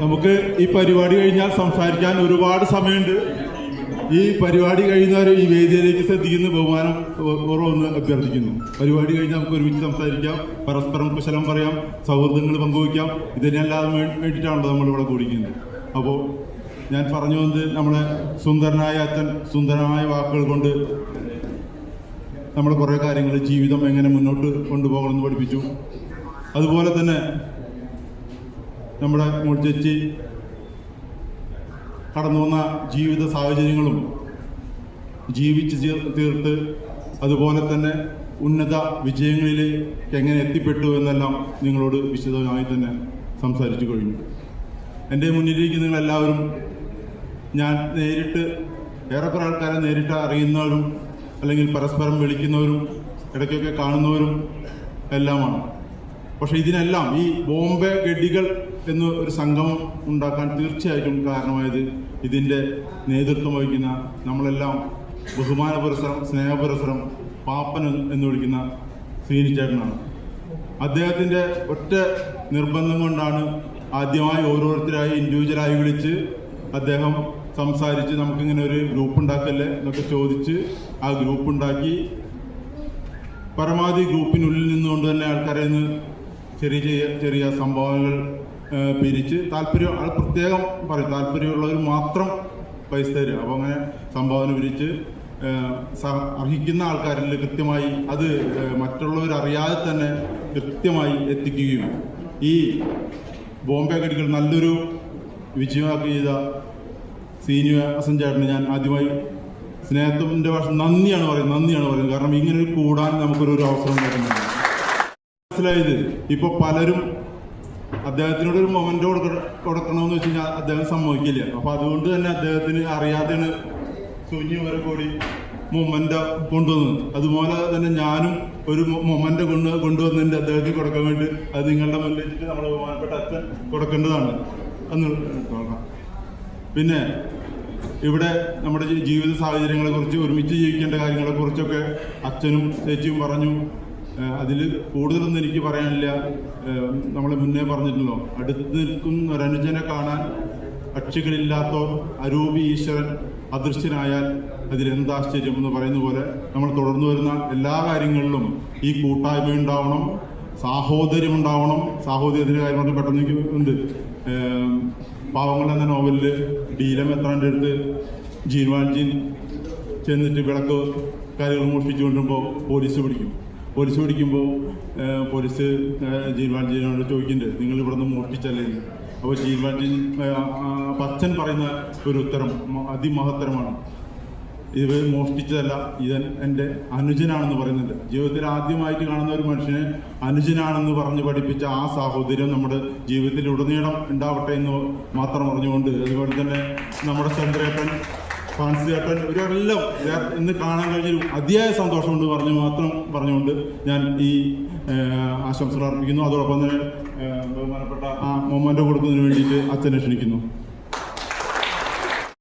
നമുക്ക് ഈ പരിപാടി കഴിഞ്ഞാൽ സംസാരിക്കാൻ ഒരുപാട് സമയമുണ്ട്. ഈ പരിപാടി കഴിയുന്നവരെ ഈ വേദിയിലേക്ക് ശ്രദ്ധിക്കുന്ന ബഹുമാനം ഓരോന്ന് അഭ്യർത്ഥിക്കുന്നു. പരിപാടി കഴിഞ്ഞാൽ നമുക്ക് ഒരുമിച്ച് സംസാരിക്കാം. പരസ്പരം കുശലം പറയാം. സൗഹൃദങ്ങൾ പങ്കുവയ്ക്കാം. ഇതിനെല്ലാം വേണ്ടിയിട്ടാണല്ലോ നമ്മളിവിടെ കൂടിക്കുന്നത് അപ്പോൾ ഞാൻ പറഞ്ഞു വന്നത് നമ്മളെ സുന്ദരനായ അച്ഛൻ സുന്ദരമായ വാക്കുകൾ കൊണ്ട് നമ്മൾ കുറേ കാര്യങ്ങൾ ജീവിതം എങ്ങനെ മുന്നോട്ട് കൊണ്ടുപോകണമെന്ന് പഠിപ്പിച്ചു. അതുപോലെ തന്നെ നമ്മുടെ മോൾ ചേച്ചി കടന്നു വന്ന ജീവിത സാഹചര്യങ്ങളും ജീവിച്ച് തീർത്ത് അതുപോലെ തന്നെ ഉന്നത വിജയങ്ങളിലേക്ക് എങ്ങനെ എത്തിപ്പെട്ടു എന്നെല്ലാം നിങ്ങളോട് വിശദമായി തന്നെ സംസാരിച്ചു കഴിഞ്ഞു. എന്റെ മുന്നിലേക്ക് നിങ്ങളെല്ലാവരും ഞാൻ നേരിട്ട് ഏറെക്കുറെ ആൾക്കാരെ നേരിട്ട് അറിയുന്നവരും അല്ലെങ്കിൽ പരസ്പരം വിളിക്കുന്നവരും ഇടയ്ക്കൊക്കെ കാണുന്നവരും എല്ലാമാണ്. പക്ഷെ ഇതിനെല്ലാം ഈ ബോംബെ ഗഡികൾ എന്ന ഒരു സംഗമം ഉണ്ടാക്കാൻ തീർച്ചയായിട്ടും കാരണമായത് ഇതിന്റെ നേതൃത്വം വഹിക്കുന്ന നമ്മളെല്ലാം ബഹുമാന പുരസ്സരം സ്നേഹപുരസ്സരം പാപ്പൻ എന്ന് വിളിക്കുന്ന ശ്രീനിച്ചേട്ടനാണ് അദ്ദേഹത്തിന്റെ ഒറ്റ നിർബന്ധം കൊണ്ടാണ് ആദ്യമായി ഓരോരുത്തരായി ഇൻഡിവിജ്വലായി വിളിച്ച് അദ്ദേഹം സംസാരിച്ച് നമുക്കിങ്ങനെ ഒരു ഗ്രൂപ്പ് ഉണ്ടാക്കല്ലേ എന്നൊക്കെ ചോദിച്ച് ആ ഗ്രൂപ്പ് ഉണ്ടാക്കി. പരമാവധി ഗ്രൂപ്പിനുള്ളിൽ നിന്നുകൊണ്ട് തന്നെ ആൾക്കാരെ ചെറിയ ചെറിയ ചെറിയ സംഭാവനകൾ ആ, പിരിച്ച് താല്പര്യം ആൾ പ്രത്യേകം പറയും. താല്പര്യമുള്ളവർ മാത്രം പൈസ തരും. അപ്പോൾ അങ്ങനെ സംഭാവന പിരിച്ച് അർഹിക്കുന്ന ആൾക്കാരിൽ കൃത്യമായി അത് മറ്റുള്ളവർ അറിയാതെ തന്നെ കൃത്യമായി എത്തിക്കുകയും ഈ ബോംബെ കടികൾ നല്ലൊരു വിജയമാക്കി ചെയ്ത സീനിയർ ചേട്ടന് ഞാൻ ആദ്യമായി സ്നേഹത്തിന്റെ ഭാഷ നന്ദിയാണ് പറയുന്നത്. നന്ദിയാണ് പറയുന്നത്. കാരണം ഇങ്ങനെ ഒരു കൂടാൻ നമുക്കൊരു അവസരം കിട്ടുന്നുണ്ട് മനസ്സിലായത്. ഇപ്പൊ പലരും അദ്ദേഹത്തിനോട് ഒരു കൊടുക്ക കൊടുക്കണമെന്ന് വെച്ച് കഴിഞ്ഞാൽ അദ്ദേഹം സമ്മതിക്കില്ല. അപ്പൊ അതുകൊണ്ട് തന്നെ അദ്ദേഹത്തിന് അറിയാതെയാണ് ശൂന്യം വരെ കൂടി മൊമെന്റ് കൊണ്ടുവന്നത്. അതുപോലെ തന്നെ ഞാനും ഒരു മൊമെന്റ കൊണ്ട് കൊണ്ടുവന്നതിന്റെ അദ്ദേഹത്തിന് കൊടുക്കാൻ വേണ്ടി അത് നിങ്ങളുടെ മുന്നിൽ വെച്ചിട്ട് നമ്മുടെ ബഹുമാനപ്പെട്ട അച്ഛൻ കൊടുക്കേണ്ടതാണ്. നോക്കാം പിന്നെ ഇവിടെ നമ്മുടെ ജീവിത സാഹചര്യങ്ങളെ കുറിച്ച് ഒരുമിച്ച് ജീവിക്കേണ്ട കാര്യങ്ങളെ കുറിച്ചൊക്കെ അച്ഛനും ചേച്ചിയും പറഞ്ഞു. അതിൽ കൂടുതലൊന്നും എനിക്ക് പറയാനില്ല. നമ്മൾ മുന്നേ പറഞ്ഞിട്ടുണ്ടല്ലോ അടുത്ത് നിൽക്കുന്ന ഒരനുജനെ കാണാൻ കക്ഷികളില്ലാത്തവർ അരൂപി ഈശ്വരൻ അദൃശ്യനായാൽ അതിലെന്താശ്ചര്യം എന്ന് പറയുന്ന പോലെ നമ്മൾ തുടർന്നു വരുന്ന എല്ലാ കാര്യങ്ങളിലും ഈ കൂട്ടായ്മ ഉണ്ടാവണം സാഹോദര്യം ഉണ്ടാവണം. സാഹോദര്യത്തിന്റെ കാര്യം പറഞ്ഞാൽ പെട്ടെന്ന് എനിക്ക് ഉണ്ട്. പാവങ്ങൾ എന്ന നോവലിൽ ഡീലം എത്രാന്റെ അടുത്ത് ജീൻവാൻജിൻ ചെന്നിട്ട് വിളക്ക് കാര്യങ്ങൾ മോഷ്ടിച്ചു കൊണ്ടുമ്പോൾ പോലീസ് പിടിക്കും. പോലീസ് പിടിക്കുമ്പോൾ പോലീസ് ജീൻവാൻജീനോട് ചോദിക്കുന്നുണ്ട് നിങ്ങൾ ഇവിടെ നിന്ന് മോഷ്ടിച്ചല്ലേ അപ്പോൾ ജീൻവാൻജീൻ പച്ചൻ പറയുന്ന ഒരു ഉത്തരം അതിമഹത്തരമാണ്. ഇത് മോഷ്ടിച്ചതല്ല ഇതൻ എന്റെ അനുജനാണെന്ന് പറയുന്നുണ്ട്. ജീവിതത്തിൽ ആദ്യമായിട്ട് കാണുന്ന ഒരു മനുഷ്യനെ അനുജനാണെന്ന് പറഞ്ഞ് പഠിപ്പിച്ച ആ സാഹോദര്യം നമ്മുടെ ജീവിതത്തിൽ ഉടനീളം ഉണ്ടാവട്ടെ എന്ന് മാത്രം പറഞ്ഞുകൊണ്ട് അതുപോലെ തന്നെ നമ്മുടെ ചന്ദ്രേട്ടൻ ഫാൻസി ചേട്ടൻ ഇവരെല്ലാം ഇന്ന് കാണാൻ കഴിഞ്ഞൊരു അതിയായ സന്തോഷമുണ്ട് പറഞ്ഞു മാത്രം പറഞ്ഞുകൊണ്ട് ഞാൻ ഈ ആശംസകൾ അർപ്പിക്കുന്നു. അതോടൊപ്പം തന്നെ ബഹുമാനപ്പെട്ട ആ മൊമെന്റ് കൊടുക്കുന്നതിന് വേണ്ടിയിട്ട് അച്ഛനെ ക്ഷണിക്കുന്നു.